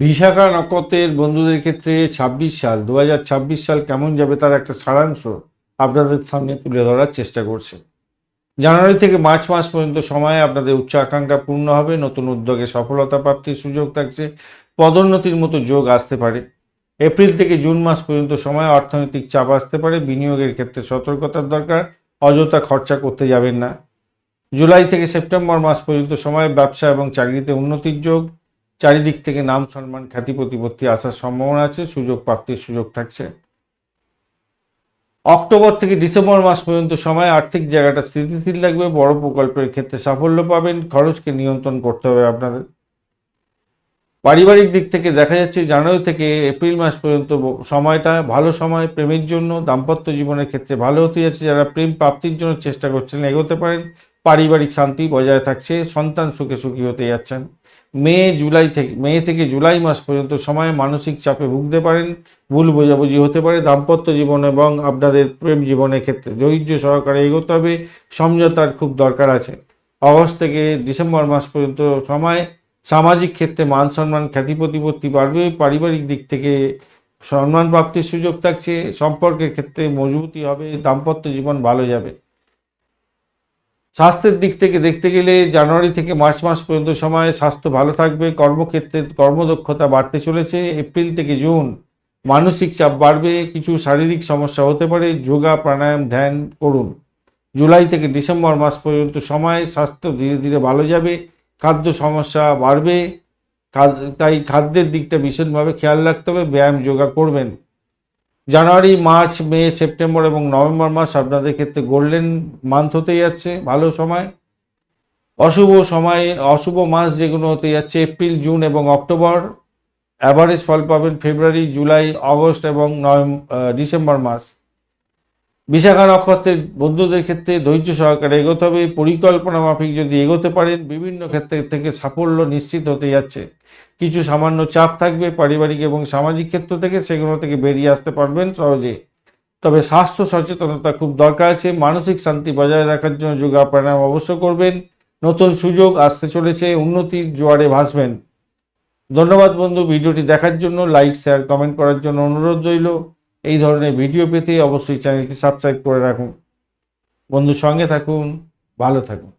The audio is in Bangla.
বিশাখা নক্ষত্রের বন্ধুদের ক্ষেত্রে ছাব্বিশ সাল দু হাজার ছাব্বিশ সাল কেমন যাবে তার একটা সারাংশ আপনাদের সামনে তুলে ধরার চেষ্টা করছে। জানুয়ারি থেকে মার্চ মাস পর্যন্ত সময়ে আপনাদের উচ্চ আকাঙ্ক্ষা পূর্ণ হবে, নতুন উদ্যোগে সফলতা প্রাপ্তির সুযোগ থাকছে, পদোন্নতির মতো যোগ আসতে পারে। এপ্রিল থেকে জুন মাস পর্যন্ত সময় অর্থনৈতিক চাপ আসতে পারে, বিনিয়োগের ক্ষেত্রে সতর্কতার দরকার, অযথা খরচা করতে যাবেন না। জুলাই থেকে সেপ্টেম্বর মাস পর্যন্ত সময় ব্যবসা এবং চাকরিতে উন্নতির যোগ চারিদিক থেকে নাম সম্মান, খ্যাতি প্রতিপত্তি আসার সম্ভাবনা আছে, সুযোগ প্রাপ্তির সুযোগ থাকছে। অক্টোবর থেকে ডিসেম্বর মাস পর্যন্ত সময় আর্থিক জায়গাটা স্থিতিশীল লাগবে, বড় প্রকল্পের ক্ষেত্রে সাফল্য পাবেন, খরচকে নিয়ন্ত্রণ করতে হবে আপনাদের। পারিবারিক দিক থেকে দেখা যাচ্ছে, জানুয়ারি থেকে এপ্রিল মাস পর্যন্ত সময়টা ভালো সময়, প্রেমের জন্য, দাম্পত্য জীবনের ক্ষেত্রে ভালো হতে যাচ্ছে, যারা প্রেম প্রাপ্তির জন্য চেষ্টা করছেন, এগোতে পারেন, পারিবারিক শান্তি বজায় থাকছে, সন্তান সুখে সুখী হতে যাচ্ছেন। মে, জুলাই থেকে, মে থেকে জুলাই মাস পর্যন্ত সময়ে মানসিক চাপে ভুগতে পারেন, ভুল বোঝাবুঝি হতে পারে, দাম্পত্য জীবন এবং আপনাদের প্রেম জীবনের ক্ষেত্রে। ধৈর্য সহকারে এগোতে হবে, সমঝোতার খুব দরকার আছে। অগস্ট থেকে ডিসেম্বর মাস পর্যন্ত সময় সামাজিক ক্ষেত্রে মান সম্মান খ্যাতি প্রতিপত্তি বাড়বে, পারিবারিক দিক থেকে সম্মান প্রাপ্তির সুযোগ থাকছে, সম্পর্কের ক্ষেত্রে মজবুতি হবে, দাম্পত্য জীবন ভালো যাবে। স্বাস্থ্যের দিক থেকে দেখতে গেলে জানুয়ারি থেকে মার্চ মাস পর্যন্ত সময়ে স্বাস্থ্য ভালো থাকবে, কর্মক্ষেত্রে কর্মদক্ষতা বাড়তে চলেছে, এপ্রিল থেকে জুন মানসিক চাপ বাড়বে, কিছু শারীরিক সমস্যা হতে পারে, যোগা, প্রাণায়াম, ধ্যান করুন। জুলাই থেকে ডিসেম্বর মাস পর্যন্ত সময় স্বাস্থ্য ধীরে ধীরে ভালো যাবে, খাদ্য সমস্যা বাড়বে তাই খাদ্যের দিকটা ভীষণভাবে খেয়াল রাখতে হবে, ব্যায়াম, যোগা করবেন। জানুয়ারি, মার্চ, মে, সেপ্টেম্বর এবং নভেম্বর মাস আপনাদের ক্ষেত্রে গোল্ডেন মান্থ হতে যাচ্ছে, ভালো সময়। অশুভ সময়ে, অশুভ মাস যেগুলো হতে যাচ্ছে, এপ্রিল, জুন এবং অক্টোবর। অ্যাভারেজ ফল পাবেন ফেব্রুয়ারি, জুলাই আগস্ট এবং নভেম্বর ডিসেম্বর মাস। বিশাখা নক্ষত্রের বন্ধুদের ক্ষেত্রে ধৈর্য সহকারে এগোতে হবে, পরিকল্পনা মাফিক যদি এগোতে পারেন, বিভিন্ন ক্ষেত্রে থেকে সাফল্য নিশ্চিত হতে যাচ্ছে। কিছু সামান্য চাপ থাকবে, পারিবারিক এবং সামাজিক ক্ষেত্র থেকে সেগুলো থেকে বেরিয়ে আসতে পারবেন সহজে। তবে স্বাস্থ্য সচেতনতা খুব দরকার আছে, মানসিক শান্তি বজায় রাখার জন্য যোগা প্রাণায়াম অবশ্য করবেন। নতুন সুযোগ আসতে চলেছে, উন্নতির জোয়ারে ভাসবেন। ধন্যবাদ বন্ধু, ভিডিওটি দেখার জন্য, লাইক, শেয়ার, কমেন্ট করার জন্য অনুরোধ রইল। এই ধরনের ভিডিও পেতে অবশ্যই চ্যানেলটি সাবস্ক্রাইব করে রাখুন। বন্ধুর সঙ্গে থাকুন ভালো থাকুন।